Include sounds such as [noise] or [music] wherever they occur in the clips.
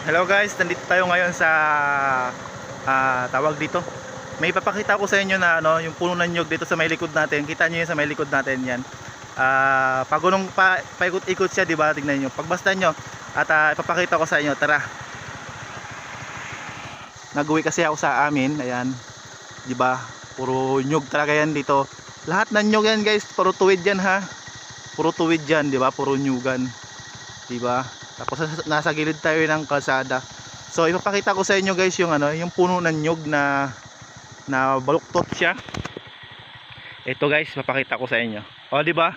Hello guys, nandito tayo ngayon sa ah, tawag dito. May ipapakita ko sa inyo na ano, yung puno ng nyog dito sa may likod natin. Kita niyo yan sa may likod natin yan. Ah, pagunong pa paikot-ikot siya, 'di ba? Tingnan niyo. Pagbasta niyo at ah, ipapakita ko sa inyo. Tara. Nag-uwi kasi ako sa amin, ayan. 'Di ba? Puro nyog talaga yan dito. Lahat ng nyog yan, guys. Puro tuwid yan ha. Puro tuwid yan, 'di ba? Puro nyugan. 'Di ba? Tapos nasa- gilid tayo ng kalsada. So ipapakita ko sa inyo guys yung ano, yung puno ng nyog na na baluktot siya. Ito guys, papakita ko sa inyo. O di ba?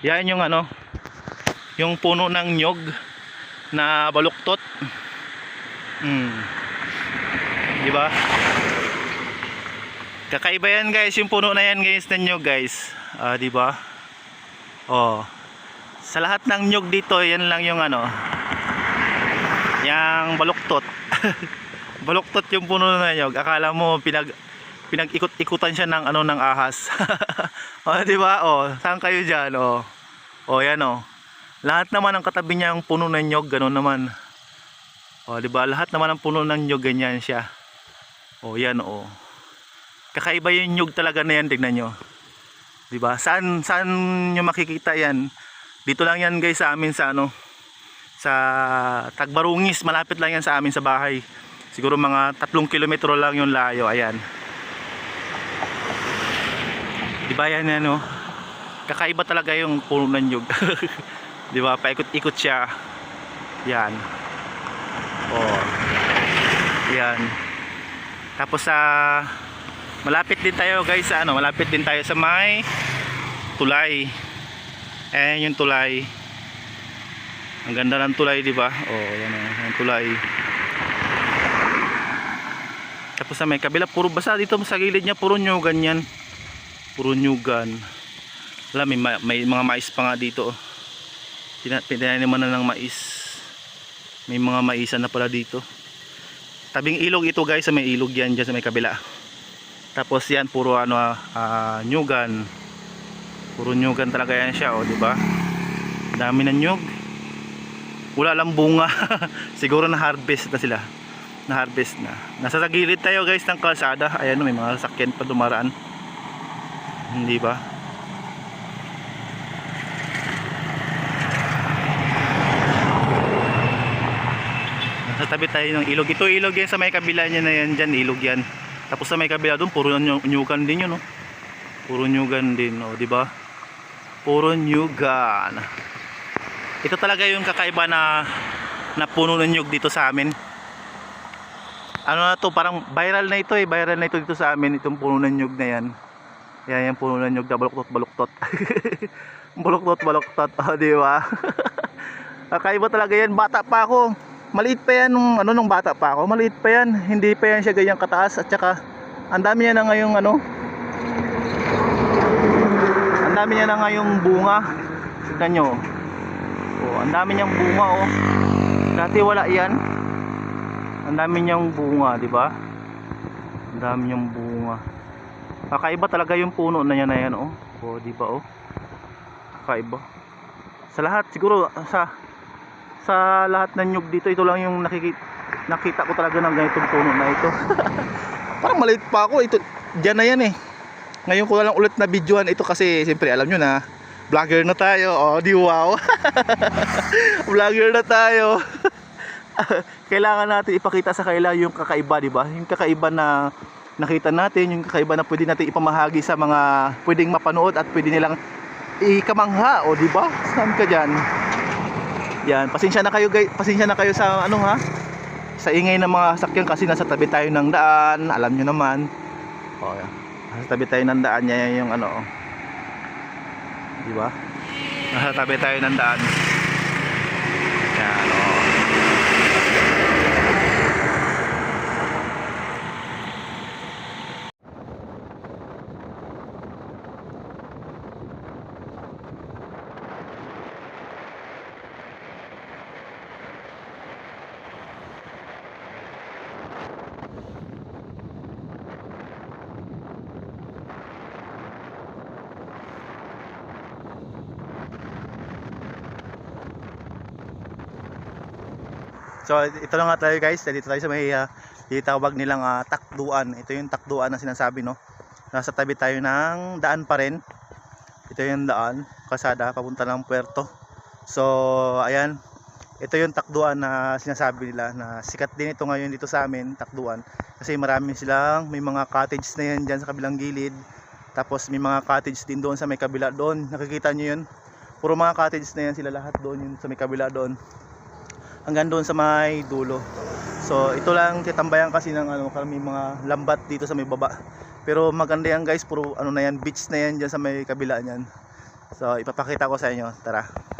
Yan yung ano, yung puno ng nyog na baluktot. Hmm. Di ba? Kakaiba yan guys, yung puno na yan guys ng nyog guys. Ah, di ba? Oh sa lahat ng nyog dito yan lang yung ano yung baluktot. [laughs] Baluktot yung puno ng nyog akala mo pinag pinag-ikot-ikutan siya ng ano ng ahas. [laughs] O di ba? O saan kayo diyan o o yan o lahat naman ng katabi niya yung puno ng nyog ganun naman. O di ba? Lahat naman ng puno ng nyog ganyan siya. O yan o kakaiba yung nyog talaga na yan tignan nyo. Di ba? Saan saan nyo makikita yan dito lang yan guys sa amin sa ano sa Tagbarungis. Malapit lang yan sa amin sa bahay. Siguro mga tatlong kilometro lang yung layo. Ayan. Di ba yan ano? Kakaiba talaga yung puno ng [laughs] di ba? Paikot-ikot siya. Yan. Oh. Yan. Tapos sa malapit din tayo guys sa ano malapit din tayo sa may tulay Ayan yung tulay. Ang ganda ng tulay, di ba? Oh, yan oh, yung tulay. Tapos sa may kabila, puro basa dito sa gilid niya, puro nyugan yan. Puro nyugan. Wala, may, ma- may mga mais pa nga dito. oh. Tina- Tinaniman na ng mais. May mga maisan na pala dito. Tabing ilog ito guys, may ilog yan dyan sa may kabila. Tapos yan, puro ano, ah, nyugan puro nyugan talaga yan siya oh, di ba? Dami ng nyug. Wala lang bunga. [laughs] Siguro na harvest na sila. Na harvest na. Nasa sa gilid tayo guys ng kalsada. Ayan may mga sakyan pa dumaraan. Hindi ba? Nasa tabi tayo ng ilog. Ito ilog yan sa may kabila niya na yan dyan. Ilog yan. Tapos sa may kabila doon puro ny- nyugan din yun. Oh. Puro nyugan din. Oh, di ba? Puro nyugan. Ito talaga yung kakaiba na na puno ng nyug dito sa amin. Ano na to parang viral na ito eh. Viral na ito dito sa amin itong puno ng nyug na yan. Yan yung puno ng nyug na baluktot baluktot. [laughs] Baluktot baluktot. [laughs] Oh, di ba? [laughs] Kakaiba talaga yan. Bata pa ako. Maliit pa yan nung ano nung bata pa ako. Maliit pa yan. Hindi pa yan siya ganyang kataas. At saka ang dami niya na ngayong ano ang dami niya na ngayong bunga. Tignan nyo. Oh, ang dami niyang bunga oh. Dati wala yan. Ang dami niyang bunga di ba? Ang dami niyang bunga. Kakaiba talaga yung puno na yan na yan oh. Oh di ba oh? Kakaiba. Sa lahat siguro sa sa lahat ng nyug dito ito lang yung nakikita nakita ko talaga ng ganitong puno na ito. [laughs] Parang maliit pa ako ito dyan na yan eh ngayon ko lang ulit na videoan ito kasi siyempre alam nyo na vlogger na tayo. Oh di wow. [laughs] Vlogger na tayo. [laughs] Kailangan natin ipakita sa kanila yung kakaiba di ba? Yung kakaiba na nakita natin yung kakaiba na pwede natin ipamahagi sa mga pwedeng mapanood at pwede nilang ikamangha. O di ba? Saan ka diyan yan. Pasensya na kayo guys pasensya na kayo sa ano ha? Sa ingay ng mga sakyan kasi nasa tabi tayo ng daan. Alam nyo naman. Oh, yan. Nasa tabi tayo ng daan niya yung ano. oh. Di ba? Nasa tabi tayo ng daan. Yan So ito na nga tayo guys, dito tayo sa may uh, tawag nilang ah, takduan. Ito yung takduan na sinasabi no. Nasa tabi tayo ng daan pa rin. Ito yung daan, kasada papunta ng puerto. So ayan, ito yung takduan na sinasabi nila na sikat din ito ngayon dito sa amin, takduan. Kasi marami silang, may mga cottage na yan dyan sa kabilang gilid. Tapos may mga cottage din doon sa may kabila doon. Nakikita nyo yun? Puro mga cottage na yan sila lahat doon yun sa may kabila doon. Hanggang doon sa may dulo. So ito lang titambayan kasi ng ano, kami mga lambat dito sa may baba. Pero maganda yan guys, puro ano na yan, beach na yan dyan sa may kabila niyan. So ipapakita ko sa inyo, tara.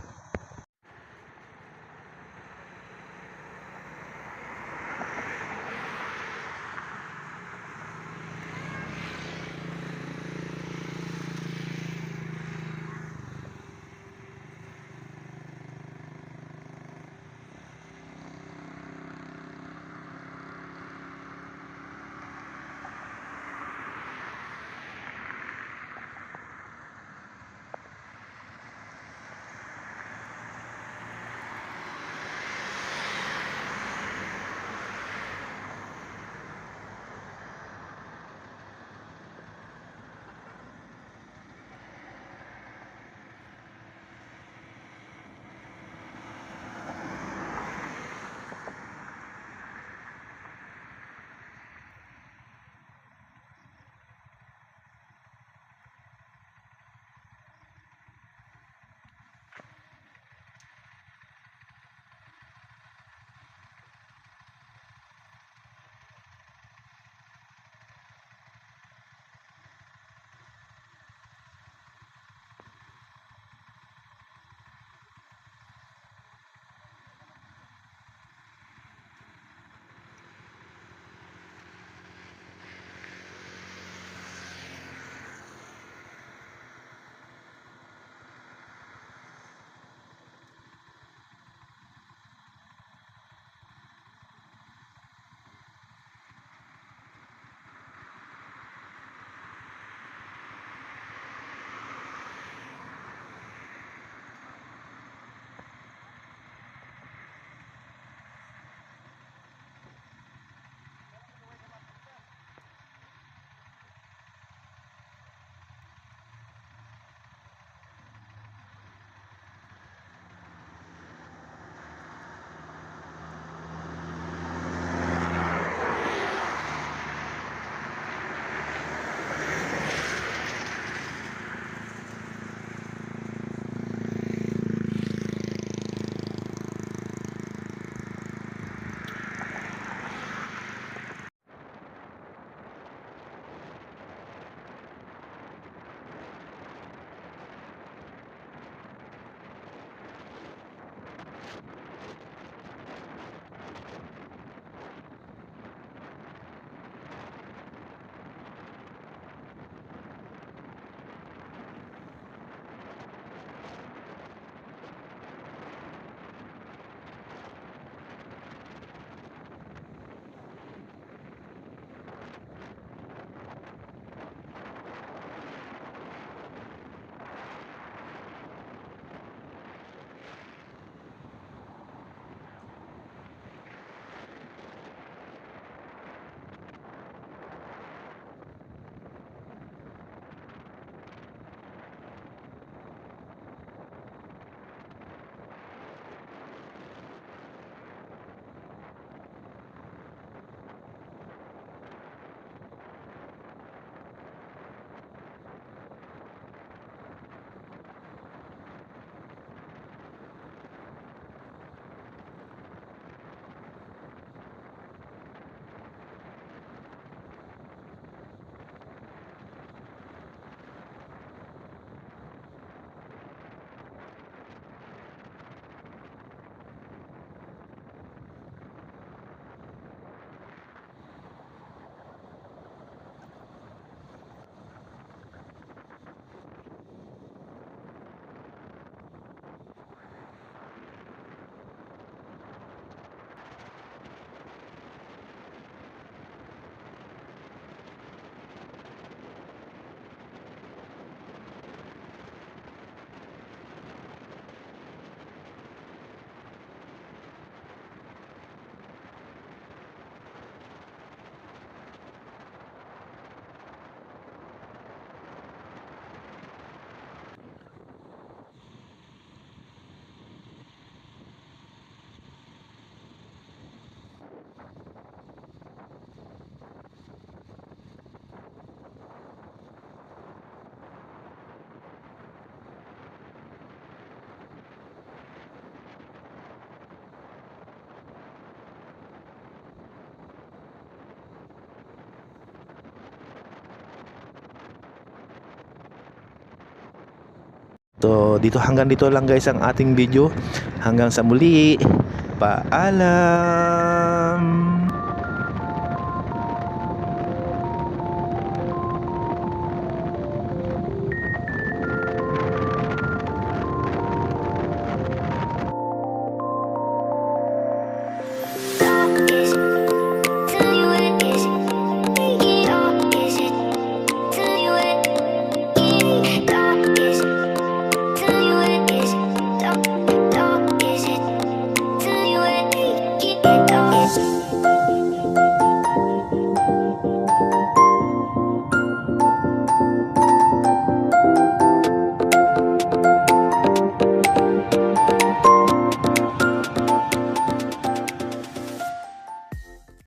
So, dito hanggang dito lang guys ang ating video. Hanggang sa muli. Paalam.